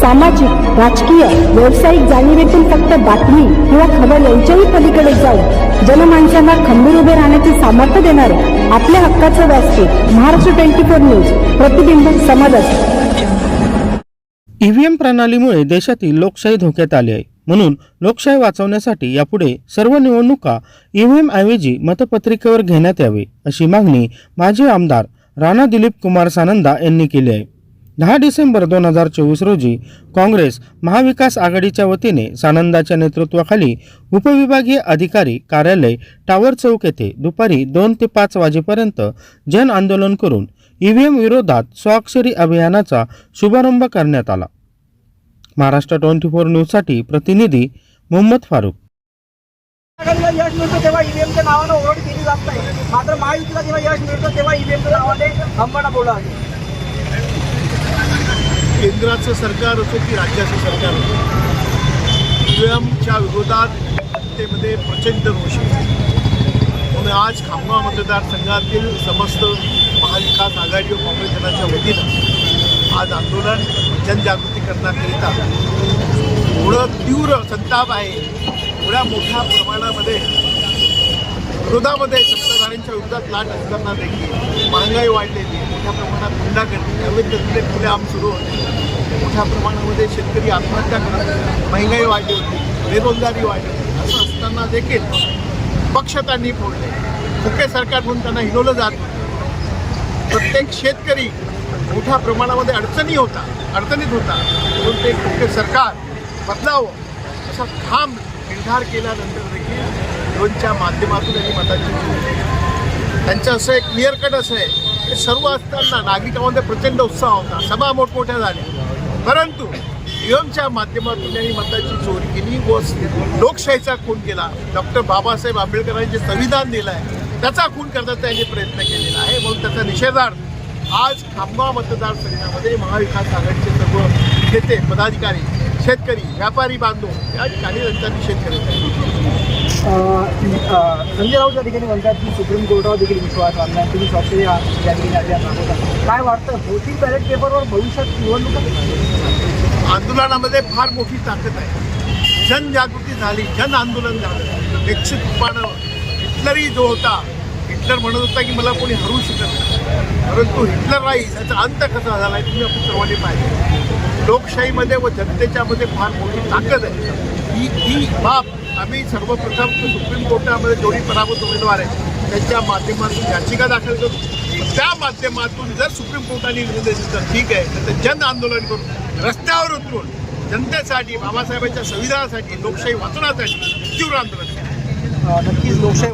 सामाजिक राजकीय व्यावसायिक जाणीवेतून फक्त बातमी किंवा खबर यांच्याही पलीकडे जाऊन जनमानसांना खंबीर उभे राहण्याचे सामर्थ्य देणारे आपल्या हक्काचं व्यासपीठ महाराष्ट्र ट्वेंटी फोर न्यूज प्रतिबिंब समाजात ईव्हीएम प्रणालीमुळे देशातील लोकशाही धोक्यात आली आहे. म्हणून लोकशाही वाचवण्यासाठी यापुढे सर्व निवडणुका ईव्हीएम ऐवजी मतपत्रिकेवर घेण्यात यावी अशी मागणी माजी आमदार राणा दिलीप कुमार सानंदा यांनी केली आहे. दहा डिसेंबर दोन हजार चोवीस रोजी काँग्रेस महाविकास आघाडीच्या वतीने सानंदाच्या नेतृत्वाखाली उपविभागीय अधिकारी कार्यालय टावर चौक येथे दुपारी दोन ते पाच वाजेपर्यंत जन आंदोलन करून ईव्हीएम विरोधात स्वाक्षरी अभियानाचा शुभारंभ करण्यात आला. महाराष्ट्र ट्वेंटी फोर न्यूजसाठी प्रतिनिधी मोहम्मद फारूक यश मिळतो तेव्हा ईव्हीएमच्या नावानं ओरड केली जात नाही. मात्र महायुतीला जेव्हा यश मिळतं तेव्हा ईव्हीएमच्या नावाने हंबडा बोला केंद्राचं सरकार असो की राज्याचं सरकार असो ईव्हीएमच्या विरोधात जनतेमध्ये प्रचंड रोष म्हणून आज खामगाव मतदारसंघातील समस्त महाविकास आघाडी व काँग्रेस दलाच्या वतीनं आज आंदोलन जनजागृती करण्याकरिता थोडं तीव्र संताप आहे एवढ्या मोठ्या प्रमाणामध्ये विरोधामध्ये सत्ताधाऱ्यांच्या विरोधात लाट असताना देखील महागाई वाढलेली आहे. मोठ्या प्रमाणात गुंडागर्दी अवैध धंदे खुलेआम सुरू होते. मोठ्या प्रमाणामध्ये शेतकरी आत्महत्या करत होते. महागाई वाढली होती. बेरोजगारी वाढली होती. असं असताना देखील पक्ष त्यांनी फोडले. मुख्य सरकार म्हणून त्यांना हिरवलं जात प्रत्येक शेतकरी मोठ्या प्रमाणामध्ये अडचणी होता. अडचणीत होता. म्हणून ते मुख्य सरकार बदलावं असा ठाम निर्धार केल्यानंतर देखील दोनच्या माध्यमातून त्यांनी मताची त्यांचं असं एक क्लिअर कट असं आहे. हे सर्व असताना नागरिकांमध्ये प्रचंड उत्साह होता. सभा मोठमोठ्या झाल्या. परंतु ईव्हीएमच्या माध्यमातून त्यांनी मताची चोरी केली व लोकशाहीचा खून केला. डॉक्टर बाबासाहेब आंबेडकरांनी जे संविधान दिलं आहे त्याचा खून करण्याचा त्यांनी प्रयत्न केलेला आहे. म्हणून त्याचा निषेधार्थ आज खामगाव मतदारसंघामध्ये महाविकास आघाडीचे सर्व नेते पदाधिकारी शेतकरी व्यापारी बांधव या ठिकाणी त्यांचा निषेध करत संजय राऊत या ठिकाणी म्हणतात की सुप्रीम कोर्टावर देखील विश्वास आणला तुम्ही स्वाक्षरी या ठिकाणी काय वाटतं? होतील बॅलेट पेपरवर भविष्यात निवडणुका आंदोलनामध्ये फार मोठी ताकद आहे. जनजागृती झाली जन आंदोलन झालं. निश्चित रूपानं हिटलरही जो होता हिटलर म्हणत होता की मला कोणी हरू शकत नाही. परंतु हिटलर नाही त्याचा अंत कसा झाला आहे तुम्ही आपण सर्वांनी पाहिजे लोकशाहीमध्ये व जनतेच्यामध्ये फार मोठी ताकद आहे. ही ही बाब आम्ही सर्वप्रथम सुप्रीम कोर्टामध्ये दोन्ही पराभूत उमेदवार आहे त्यांच्या माध्यमातून याचिका दाखल करू. त्या माध्यमातून जर सुप्रीम कोर्टाने निर्देश दिला तर ठीक आहे तर जन आंदोलन करून रस्त्यावर उतरून जनतेसाठी बाबासाहेबांच्या संविधानासाठी लोकशाही वाचवण्यासाठी तीव्र आंदोलन नक्कीच लोकशाही